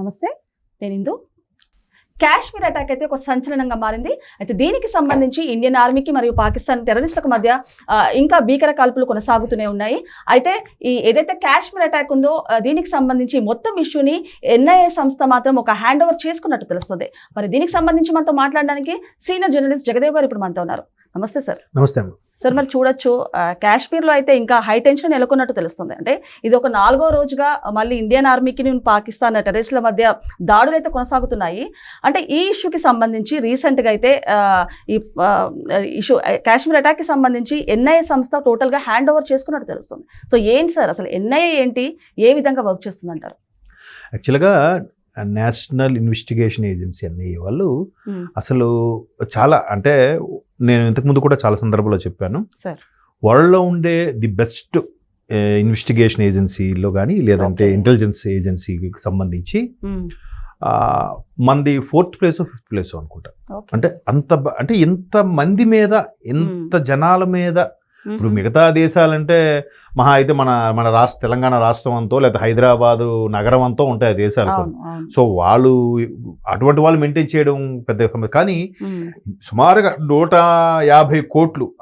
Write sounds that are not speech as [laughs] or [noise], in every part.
నమస్తే నేను ఇందు. కాశ్మీర్ అటాక్ అయితే ఒక సంచలనంగా మారింది. అయితే దీనికి సంబంధించి ఇండియన్ ఆర్మీకి మరియు పాకిస్తాన్ టెర్రరిస్టులకు మధ్య ఇంకా భీకర కాల్పులు కొనసాగుతూనే ఉన్నాయి. అయితే ఈ ఏదైతే కాశ్మీర్ అటాక్ ఉందో దీనికి సంబంధించి మొత్తం ఇష్యూని ఎన్ఐఏ సంస్థ మాత్రం ఒక హ్యాండ్ ఓవర్ చేసుకున్నట్టు తెలుస్తుంది. మరి దీనికి సంబంధించి మనతో మాట్లాడడానికి సీనియర్ జర్నలిస్ట్ జగదేవ్ గారు ఇప్పుడు మనతో ఉన్నారు. నమస్తే సార్ నమస్తే సార్ మరి చూడొచ్చు. కాశ్మీర్లో అయితే ఇంకా హై టెన్షన్ నెలకొన్నట్టు తెలుస్తుంది. అంటే ఇది ఒక నాలుగో రోజుగా మళ్ళీ ఇండియన్ ఆర్మీకి పాకిస్తాన్ టెర్రరిస్టుల మధ్య దాడులు అయితే కొనసాగుతున్నాయి. అంటే ఈ ఇష్యూకి సంబంధించి రీసెంట్గా అయితే ఈ ఇష్యూ కాశ్మీర్ అటాక్కి సంబంధించి ఎన్ఐఏ సంస్థ టోటల్గా హ్యాండ్ ఓవర్ చేసుకున్నట్టు తెలుస్తుంది. సో ఏంటి సార్? అసలు ఎన్ఐఏ ఏంటి? ఏ విధంగా వర్క్ చేస్తుంది అంటారు యాక్చువల్గా నేషనల్ ఇన్వెస్టిగేషన్ ఏజెన్సీ అనే వాళ్ళు. అసలు చాలా అంటే నేను ఇంతకుముందు కూడా చాలా సందర్భాల్లో చెప్పాను వరల్డ్లో ఉండే ది బెస్ట్ ఇన్వెస్టిగేషన్ ఏజెన్సీలో కానీ లేదంటే. ఇంటెలిజెన్స్ ఏజెన్సీకి సంబంధించి మనది ఫోర్త్ ప్లేస్ ఫిఫ్త్ ప్లేస్ అనుకుంటా అంటే అంత అంటే ఇంత మంది మీద ఇంత జనాల మీద ఇప్పుడు. మిగతా దేశాలంటే మహా అయితే మన మన రాష్ట్ర తెలంగాణ రాష్ట్రం అంతో లేదా హైదరాబాదు నగరం అంతో ఉంటాయి దేశాలు సో వాళ్ళు అటువంటి వాళ్ళు మెయింటైన్ చేయడం పెద్ద. కానీ. సుమారుగా నూట యాభై కోట్లు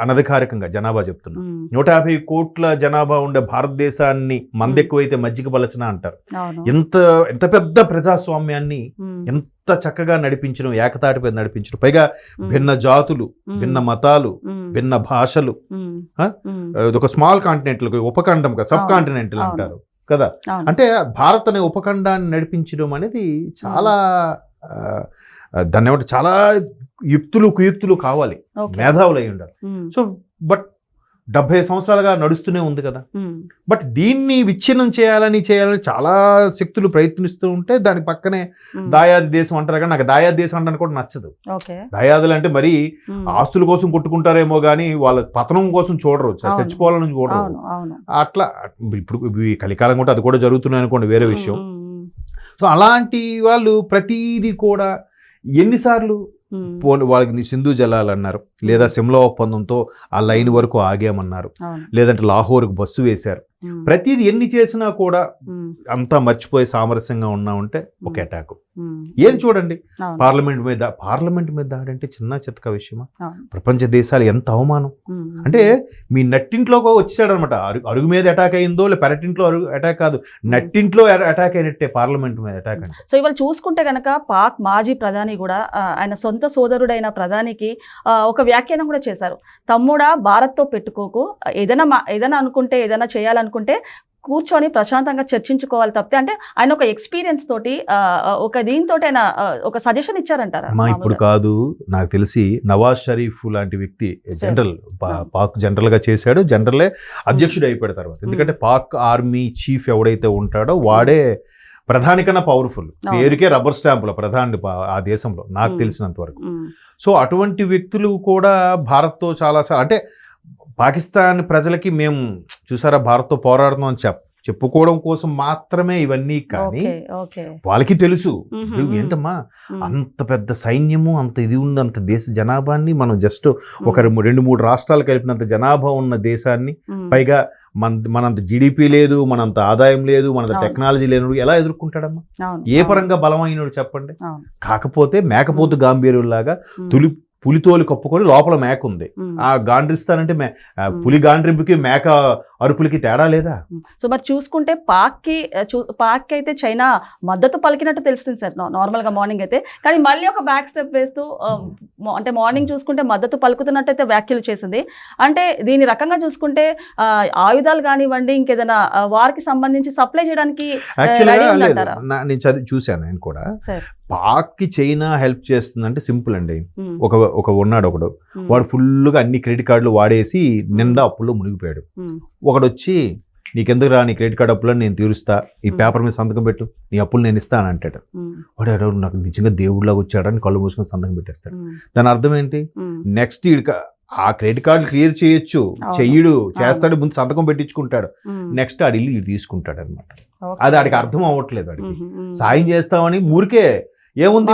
అనధికారికంగా జనాభా చెప్తున్నా. నూట యాభై కోట్ల జనాభా ఉండే భారతదేశాన్ని మంది ఎక్కువైతే మజ్జిగ బలచన అంటారు ఎంత ఎంత పెద్ద ప్రజాస్వామ్యాన్ని. ఎంత చక్కగా నడిపించడం ఏకతాటిపై నడిపించడం పైగా. భిన్న జాతులు. భిన్న మతాలు. భిన్న భాషలు. ఆ? స్మాల్ కాంటినెంటల్ ఉపఖండం కదా సబ్ కాంటినెంటల్. అంటారు కదా. అంటే భారత్ అనే ఉపఖండాన్ని నడిపించడం అనేది చాలా దాన్ని ఏమంటే చాలా యుక్తులు కుయుక్తులు కావాలి. మేధావులు అయి ఉండాలి. సో బట్ డెబ్బై సంవత్సరాలుగా నడుస్తూనే ఉంది కదా. బట్ దీన్ని విచ్ఛిన్నం చేయాలని చేయాలని చాలా శక్తులు ప్రయత్నిస్తూ ఉంటే దాని పక్కనే. దాయాది దేశం అంటారు కానీ నాకు దాయాది దేశం అంటే కూడా నచ్చదు దాయాదులు అంటే మరీ. ఆస్తుల కోసం కొట్టుకుంటారేమో కానీ వాళ్ళ పతనం కోసం చూడరు. చచ్చిపోవాలని చూడరు అట్లా ఇప్పుడు కలికాలం కూడా అది కూడా జరుగుతున్నాయి అనుకోండి వేరే విషయం. సో అలాంటి వాళ్ళు ప్రతిదీ కూడా ఎన్నిసార్లు. పోనీ వాళ్ళకి సింధు జలాలు అన్నారు. లేదా సిమ్లా ఒప్పందంతో ఆ లైన్ వరకు ఆగామన్నారు. లేదంటే లాహోర్కి బస్సు వేశారు. ప్రతిదీ ఎన్ని చేసినా కూడా. అంతా మర్చిపోయి సామరస్యంగా ఉన్నా ఉంటే ఒక అటాక్. ఏది చూడండి. పార్లమెంట్ మీద పార్లమెంట్ మీద దాడంటే చిన్న చితక విషయమా. ప్రపంచ దేశాలు ఎంత అవమానం. అంటే మీ నట్టింట్లోకి వచ్చాడనమాట అరుగు అరుగు మీద అటాక్ అయిందో లే పెరటింట్లో అరుగు అటాక్ కాదు. నట్టింట్లో అటాక్ అయినట్టే పార్లమెంట్ మీద అటాక్ అంటే. సో ఇవాళ చూసుకుంటే గనక పాక్ మాజీ ప్రధాని కూడా ఆయన సొంత సోదరుడైన ప్రధానికి ఒక వ్యాఖ్యానం కూడా చేశారు. తమ్ముడా భారత్తో పెట్టుకోకు. ఏదైనా ఏదైనా అనుకుంటే ఏదైనా చేయాలనుకుంటే కూర్చొని ప్రశాంతంగా చర్చించుకోవాలి తప్పితే అంటే ఆయన ఒక ఎక్స్పీరియన్స్ తోటి ఒక దీంతో ఆయన ఒక సజెషన్ ఇచ్చారంటారా? ఇప్పుడు కాదు. నాకు తెలిసి నవాజ్ షరీఫ్ లాంటి వ్యక్తి జనరల్ ఆ. పాక్ జనరల్గా చేశాడు. జనరలే అధ్యక్షుడు అయిపోయిన తర్వాత. ఎందుకంటే పాక్ ఆర్మీ చీఫ్ ఎవడైతే ఉంటాడో వాడే ప్రధాని కన్నా పవర్ఫుల్. పేరుకే రబ్బర్ స్టాంపుల ప్రధాని ఆ దేశంలో. నాకు. తెలిసినంత వరకు. సో అటువంటి వ్యక్తులు కూడా భారత్తో చాలా అంటే పాకిస్తాన్ ప్రజలకి మేము చూసారా భారత్తో పోరాడుతున్నాం అని చెప్ చెప్పుకోవడం కోసం మాత్రమే ఇవన్నీ కానీ వాళ్ళకి తెలుసు ఏంటమ్మా మ్మ్. అంత పెద్ద సైన్యము అంత ఇది ఉంది అంత దేశ జనాభాని మనం జస్ట్ ఒక రెండు మూడు రాష్ట్రాలు కలిపినంత జనాభా ఉన్న దేశాన్ని. పైగా మన మనంత జీడిపి లేదు మనంత ఆదాయం లేదు మనంత. టెక్నాలజీ లేనుడు ఎలా ఎదుర్కొంటాడమ్మా ఏ పరంగా బలమైనడు చెప్పండి. కాకపోతే మేకపోతు గాంభీర్యులాగా. తులి పులితోలు కప్పుకొని లోపల మేక ఉంది. ఆ గాండ్రిస్తానంటే మే. పులి గాండ్రింపుకి మేక అరుపులకి తేడా లేదా? సో మరి చూసుకుంటే పాక్కి పాక్ అయితే చైనా మద్దతు పలికినట్టు తెలుస్తుంది సార్. నార్మల్గా మార్నింగ్ అయితే. కానీ మళ్ళీ ఒక బ్యాక్ స్టెప్ వేస్తూ అంటే మార్నింగ్ చూసుకుంటే మద్దతు పలుకుతున్నట్టు అయితే వ్యాఖ్యలు చేసింది. అంటే దీని రకంగా చూసుకుంటే ఆయుధాలు కానివ్వండి ఇంకేదైనా వారికి సంబంధించి సప్లై చేయడానికి నేను చదివి చూశాను నేను కూడా. పాక్కి చైనా హెల్ప్ చేస్తుందంటే సింపుల్ అండి. ఒక ఒక ఉన్నాడు ఒకడు. వాడు ఫుల్గా అన్ని క్రెడిట్ కార్డులు వాడేసి నిండా అప్పుల్లో మునిగిపోయాడు. ఒకడు వచ్చి నీకెందుకు రా నీ క్రెడిట్ కార్డు అప్పులను నేను తీరుస్తా. ఈ. పేపర్ మీద సంతకం పెట్టు. నీ అప్పులు నేను ఇస్తా అని అంటాడు. వాడు ఎవరు నాకు నిజంగా దేవుడిలాగా వచ్చాడని కళ్ళు మూసుకొని సంతకం పెట్టేస్తాడు. దాని అర్థం ఏంటి? నెక్స్ట్ ఆ క్రెడిట్ కార్డు క్లియర్ చేయొచ్చు. చెయ్యడు. చేస్తాడు. ముందు సంతకం పెట్టించుకుంటాడు. నెక్స్ట్ ఆడి ఇల్లు తీసుకుంటాడు అనమాట. అది ఆడికి అర్థం అవ్వట్లేదు ఆడికి. సాయం చేస్తామని ఊరికే ఏముంది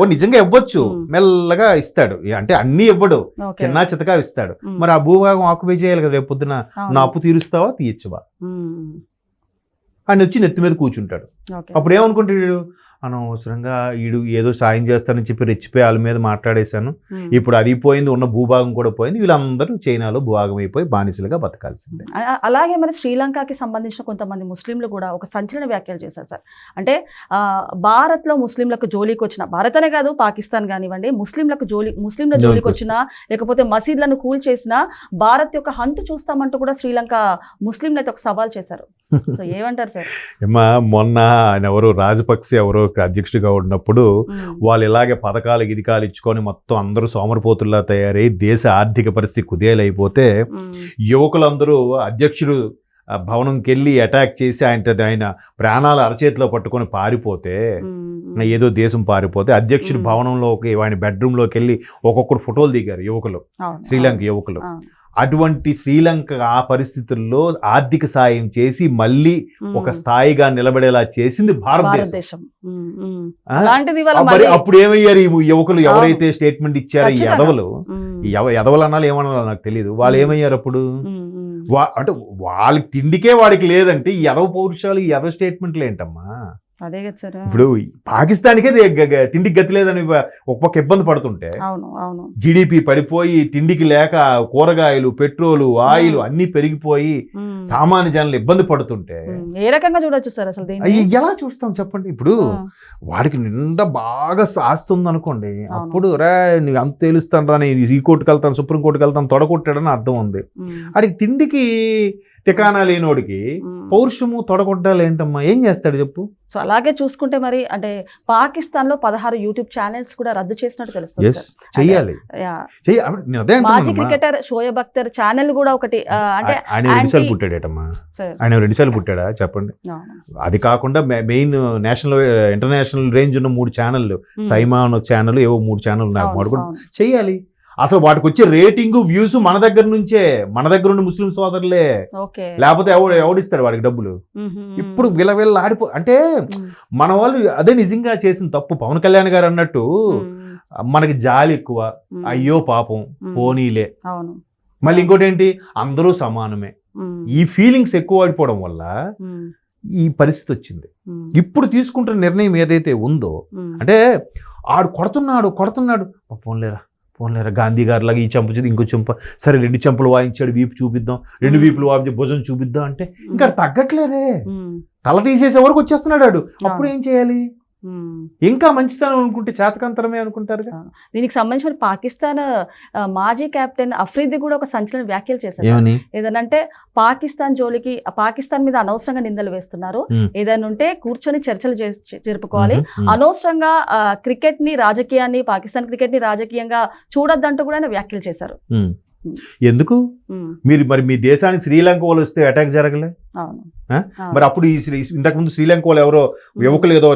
ఓ నిజంగా ఇవ్వచ్చు. మెల్లగా ఇస్తాడు. అంటే అన్ని ఇవ్వడు. చిన్న చితగా ఇస్తాడు. మరి ఆ భూభాగం ఆక్యుపై చేయాలి కదా రేపు పొద్దున. నా అప్పు తీరుస్తావా? తీయచ్చువా? ఆయన వచ్చి నెత్తి మీద కూర్చుంటాడు. అప్పుడు ఏమనుకుంటాడు అనవసరంగా ఈడు ఏదో సాయం చేస్తానని చెప్పి రెచ్చిపోయి వాళ్ళ మీద మాట్లాడేశాను. ఇప్పుడు అది పోయింది ఉన్న భూభాగం కూడా పోయింది. వీళ్ళందరూ చైనాలో భూభాగం అయిపోయి బానిసలుగా బతకాల్సిందే. అలాగే మరి శ్రీలంకకి సంబంధించిన కొంతమంది ముస్లింలు కూడా ఒక సంచలన వ్యాఖ్యలు చేశారు సార్. అంటే ఆ, భారత్లో ముస్లింలకు జోలికి వచ్చిన భారత్ అనే కాదు పాకిస్తాన్ కానివ్వండి ముస్లింలకు జోలి ముస్లింల జోలికి జోలికి వచ్చిన లేకపోతే మసీద్లను కూల్ చేసిన భారత్ యొక్క హంతు చూస్తామంటూ కూడా శ్రీలంక ముస్లింలు అయితే ఒక సవాల్ చేశారు. సో ఏమంటారు సార్ ఏమా మొన్న ఆయన ఎవరో రాజపక్సే ఎవరో అధ్యక్షుడిగా ఉన్నప్పుడు వాళ్ళు ఇలాగే పథకాలు గిదికాలు ఇచ్చుకొని మొత్తం అందరూ సోమరపోతుల్లా తయారై దేశ ఆర్థిక పరిస్థితి కుదేలైపోతే యువకులందరూ అధ్యక్షుడు భవనంకి వెళ్ళి అటాక్ చేసి ఆయన ఆయన ప్రాణాలు అరచేతిలో పట్టుకొని పారిపోతే. ఏదో దేశం పారిపోతే అధ్యక్షుడి. భవనంలోకి ఆయన బెడ్రూమ్లోకి వెళ్ళి ఒక్కొక్కరు ఫోటోలు దిగారు యువకులు శ్రీలంక యువకులు. అటువంటి శ్రీలంక ఆ పరిస్థితుల్లో ఆర్థిక సాయం చేసి మళ్ళీ ఒక స్థాయిగా నిలబడేలా చేసింది భారతదేశం. అప్పుడు ఏమయ్యారు ఈ యువకులు? ఎవరైతే స్టేట్మెంట్ ఇచ్చారో ఈ. ఎదవలు ఎదవలు అనాలి ఏమనాలో నాకు తెలియదు వాళ్ళు. ఏమయ్యారు అప్పుడు? అంటే వాళ్ళకి తిండికే వాడికి లేదంటే ఎదవ పౌరుషాలు ఎదవ స్టేట్మెంట్లు ఏంటమ్మా? అదే కదా సార్. ఇప్పుడు పాకిస్తాన్కే తిండికి గతి లేదని ఒక పక్క ఇబ్బంది పడుతుంటే అవును అవును. జీడిపి పడిపోయి తిండికి లేక కూరగాయలు పెట్రోలు ఆయిల్ అన్నీ పెరిగిపోయి సామాన్య జనాలు ఇబ్బంది పడుతుంటే. ఏ రకంగా చూడొచ్చు సార్ అసలు ఎలా చూస్తాం చెప్పండి? ఇప్పుడు వాడికి నిండా బాగా ఆస్తి ఉందనుకోండి అవును. అప్పుడు రా నీకు అంత తెలుస్తాను రా నేను ఈ కోర్టుకి వెళ్తాను సుప్రీం కోర్టుకి వెళ్తాను తొడగొట్టాడని అర్థం ఉంది. వాడికి తిండికి తికానా లేనోడికి. పౌరుషము తొడగొట్టాలి ఏంటమ్మా ఏం చేస్తాడు చెప్పు సో అలాగే చూసుకుంటే మరి అంటే పాకిస్తాన్లో పదహారు యూట్యూబ్ ఛానల్స్ కూడా రద్దు చేసినట్టు తెలుస్తుంది. చెయ్యాలి మాజీ. క్రికెటర్ షోయబ్ అఖ్తర్ ఛానల్ కూడా ఒకటి అంటే ఆయన రెండుసార్లు పుట్టాడేటమ్మా ఆయన రెండుసార్లు పుట్టాడా చెప్పండి. అది కాకుండా మెయిన్ నేషనల్ ఇంటర్నేషనల్ రేంజ్ ఉన్న మూడు ఛానళ్ళు ఉమ్. సైమాన్ ఛానల్ ఏవో మూడు ఛానల్ ఉన్నాయి అవును, అసలు వాటికి వచ్చే రేటింగ్ వ్యూస్ మన దగ్గర నుంచే మన దగ్గర ఉన్న ముస్లిం సోదరులే. లేకపోతే ఎవడు ఎవడిస్తాడు వాడికి డబ్బులు. ఇప్పుడు వీళ్ళ వీళ్ళ ఆడిపో అంటే మన వాళ్ళు అదే నిజంగా చేసిన తప్పు. పవన్ కళ్యాణ్ గారు అన్నట్టు మనకి జాలి ఎక్కువ. అయ్యో పాపం. పోనీలే. మళ్ళీ ఇంకోటి ఏంటి అందరూ సమానమే. ఈ ఫీలింగ్స్ ఎక్కువ పడిపోవడం వల్ల ఈ పరిస్థితి వచ్చింది. ఇప్పుడు తీసుకుంటున్న నిర్ణయం ఏదైతే ఉందో. అంటే ఆడు కొడుతున్నాడు కొడుతున్నాడు. "ఓ, పోన్లేరా? పోన్లేరా గాంధీ గారి లాగా ఈ చంప ఇంకో చెంప సరే రెండు చెంపలు వాయించాడు వీపు చూపిద్దాం రెండు. వీపులు వాయించి భుజం చూపిద్దాం అంటే ఇంకా తగ్గట్లేదే. తల తీసేసే వరకు వచ్చేస్తున్నాడు అప్పుడు ఏం చేయాలి. ఇంకా మంచితనం అనుకుంటే చేతకంతరమే అనుకుంటారు దీనికి సంబంధించి మరి పాకిస్తాన్ మాజీ కెప్టెన్ అఫ్రీది కూడా ఒక సంచలన వ్యాఖ్యలు చేశారు. ఏదనంటే పాకిస్తాన్ జోలికి పాకిస్తాన్ మీద అనవసరంగా నిందలు వేస్తున్నారు. ఏదైనా ఉంటే కూర్చొని చర్చలు జరుపుకోవాలి. అనవసరంగా క్రికెట్ని రాజకీయాన్ని పాకిస్తాన్ క్రికెట్ని రాజకీయంగా చూడొద్దంటూ కూడా ఆయన వ్యాఖ్యలు చేశారు. ఎందుకు? మీరు మరి మీ దేశానికి శ్రీలంక వాళ్ళు వస్తే అటాక్ జరగలే. మరి అప్పుడు ఈ శ్రీ ఇంతకుముందు శ్రీలంక వాళ్ళు ఎవరో యువకులు ఏదో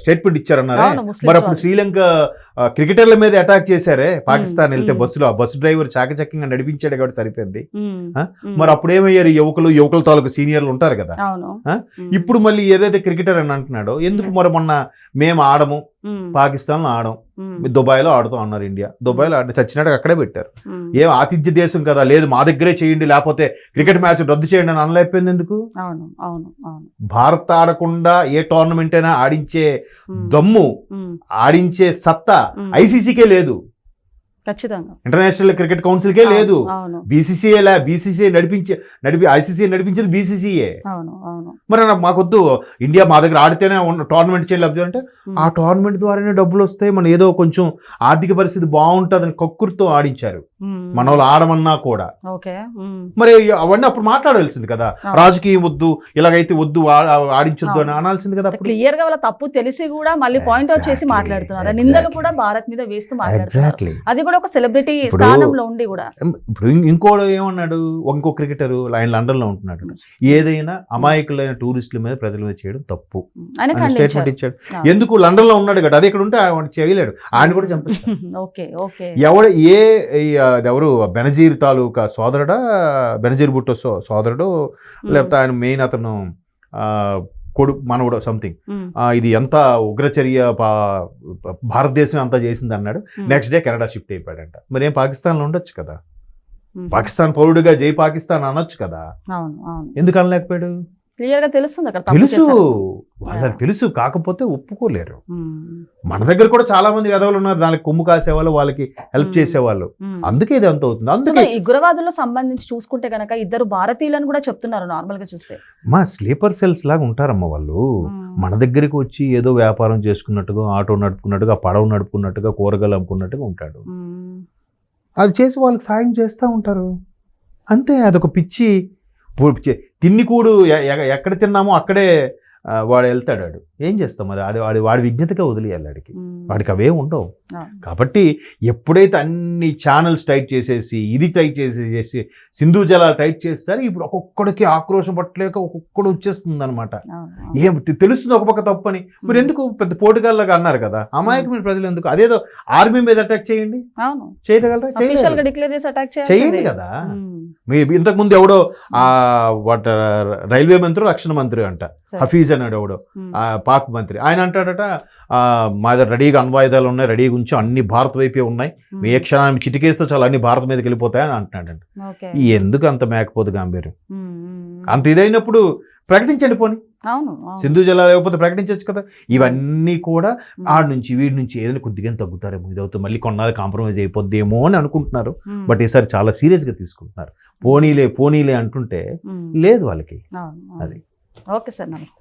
స్టేట్మెంట్ ఇచ్చారన్నారే? మరి అప్పుడు. శ్రీలంక క్రికెటర్ల మీద అటాక్ చేశారే? పాకిస్తాన్ వెళ్తే. బస్సులో ఆ బస్సు డ్రైవర్ చాకచక్యంగా నడిపించాడు కాబట్టి సరిపోయింది. మరి అప్పుడు ఏమయ్యారు యువకులు? యువకుల తాలూకు సీనియర్లు ఉంటారు కదా? ఇప్పుడు మళ్ళీ ఏదైతే క్రికెటర్ అని అంటున్నాడో ఎందుకు. మరి మొన్న మేము ఆడము? ఉమ్, పాకిస్తాన్లో ఆడం. దుబాయ్లో ఆడుతాం అన్నారు ఇండియా. దుబాయ్లో ఆడి చచ్చినట్టు అక్కడే పెట్టారు. ఏం ఆతిథ్య దేశం కదా? లేదు మా దగ్గరే చేయండి లేకపోతే క్రికెట్ మ్యాచ్ రద్దు చేయండి అని అనలేకపోయింది ఎందుకు? అవును అవును అవును. భారత్ ఆడకుండా ఏ టోర్నమెంట్ అయినా ఆడించే దమ్ము ఆడించే సత్తా. ఐసీసీకే లేదు. ఖచ్చితంగా. ఇంటర్నేషనల్ క్రికెట్ కౌన్సిల్కే లేదు. బీసీసీఏ లా బీసీసీఏ నడిపించే నడిపి ఐసీసీ నడిపించేది బీసీసీఏ. మరి మాకొద్దు. ఇండియా మా దగ్గర ఆడితేనే టోర్నమెంట్ చేయాలి అంటే ఆ టోర్నమెంట్ ద్వారానే డబ్బులు వస్తాయి. మన ఏదో కొంచెం ఆర్థిక పరిస్థితి బాగుంటుందని కక్కుర్తో ఆడించారు. మన వాళ్ళు ఆడమన్నా కూడా. మరి అవన్నీ అప్పుడు మాట్లాడాల్సింది కదా. రాజకీయం వద్దు ఇలాగైతే వద్దు ఆడించొద్దు అని. అనాల్సింది కదా క్లియర్గా వాళ్ళ తప్పు తెలిసి కూడా మళ్ళీ పాయింట్ అవుట్ చేసి మాట్లాడుతున్నారు. నిందలు. కూడా భారత్ మీద వేస్తూ మాట్లాడుతున్నారు. ఎగ్జాక్ట్లీ అది కూడా ఒక సెలబ్రిటీ స్థానంలో ఉండి కూడా. ఇప్పుడు ఇంకోడు ఏమన్నాడు? ఇంకో క్రికెటర్ ఆయన లండన్లో ఉంటున్నాడు ఏదైనా అమాయకులైన టూరిస్టుల మీద ప్రజల మీద చేయడం తప్పు. స్టేట్మెంట్ ఇచ్చాడు. ఎందుకు లండన్లో ఉన్నాడు కదా అదే ఇక్కడ ఉంటే ఆయన చేయలేడు. ఆయన కూడా [laughs] ఓకే ఎవడు ఏ ఎవరు బెనజీర్ తాలూకా సోదరుడా? బెనజీర్ బుట్టో సో సోదరుడు? లేకపోతే ఆయన మెయిన్ అతను కొడు మనవడు సంథింగ్. ఇది ఎంత ఉగ్రచర్య భారతదేశం అంతా చేసింది అన్నాడు. నెక్స్ట్ డే కెనడా షిఫ్ట్ అయిపోయాడంట. మరి ఏం పాకిస్తాన్లో ఉండొచ్చు కదా. పాకిస్తాన్ పౌరుడిగా జై పాకిస్తాన్ అనొచ్చు కదా? ఎందుకు అనలేకపోయాడు? క్లియర్గా తెలుస్తుంది అక్కడ తెలుసు. వాళ్ళకి. తెలుసు కాకపోతే ఒప్పుకోలేరు మ్మ్. మన దగ్గర కూడా చాలా మంది విధవలు ఉన్నారు దానికి కొమ్ము కాసేవాళ్ళు వాళ్ళకి హెల్ప్ Hmm. చేసేవాళ్ళు మ్మ్. అందుకే ఇది అంత అవుతుంది అందుకే గురవాదుల్లో సంబంధించి చూసుకుంటే గనక ఇద్దరు భారతీయులను కూడా చెప్తున్నారు నార్మల్గా చూస్తే మా స్లీపర్ సెల్స్ లాగా ఉంటారమ్మ వాళ్ళు. మన దగ్గరికి వచ్చి ఏదో వ్యాపారం చేసుకున్నట్టుగా ఆటో నడుపుకున్నట్టుగా పడవ నడుపుకున్నట్టుగా కూరగాయలు అమ్ముకున్నట్టుగా ఉంటాడు. అది చేసి వాళ్ళకి సాయం చేస్తూ ఉంటారు అంతే అదొక పిచ్చి పో- తిన్ని కూడు ఎ- ఎక్కడ తిన్నామో అక్కడే వాడు వెళ్తాడు వాడు ఏం చేస్తాం? అది వాడి వాడి వాడి విజ్ఞతగా వదిలేయాలి వాడికి. వాడికి అవే ఉండవు. కాబట్టి ఎప్పుడైతే అన్ని ఛానల్స్ టైట్ చేసేసి ఇది టైట్ చేసేసి సింధు జలాలు టైట్ చేస్తారు ఇప్పుడు ఒక్కొక్కడికి ఆక్రోశం పట్టలేక ఒక్కొక్కడు వచ్చేస్తుంది అనమాట. ఏం తెలుస్తుంది ఒక పక్క తప్పని. మీరు ఎందుకు పెద్ద పోటుగాళ్ళగా అన్నారు కదా? అమాయకమైన ప్రజలు ఎందుకు? అదేదో ఆర్మీ మీద అటాక్ చేయండి. చేయగలరా? చేయండి కదా. మీ ఇంతకు ముందు ఎవడో ఆ వాట్ రైల్వే మంత్రి రక్షణ మంత్రి అంట. హఫీజ్ అన్నాడు ఎవడో ఆ పాక్ మంత్రి. ఆయన అంటాడట ఆ, మా దగ్గర రెడీగా అణ్వాయుధాలు ఉన్నాయి రెడీగా ఉంచి అన్ని భారత్ వైపే ఉన్నాయి. మీ ఏ క్షణాన్ని చిటికేస్తే చాలా అన్ని భారత్ మీదకి వెళ్ళిపోతాయని ఈ ఎందుకు అంత మేకపోదు గాంభీర్యం. అంత ఇదైనప్పుడు ప్రకటించండి పోని. సింధు జలా లేకపోతే ప్రకటించవచ్చు కదా. ఇవన్నీ కూడా. ఆడ నుంచి వీడి నుంచి ఏదైనా కొద్దిగా తగ్గుతారేమో ఇది అవుతుంది మళ్ళీ కొన్నాళ్ళు కాంప్రమైజ్ అయిపోద్దేమో అని అనుకుంటున్నారు. బట్ ఈసారి చాలా సీరియస్గా తీసుకుంటున్నారు. పోనీలే పోనీలే అంటుంటే. లేదు వాళ్ళకి. అది. ఓకే సార్ నమస్తే.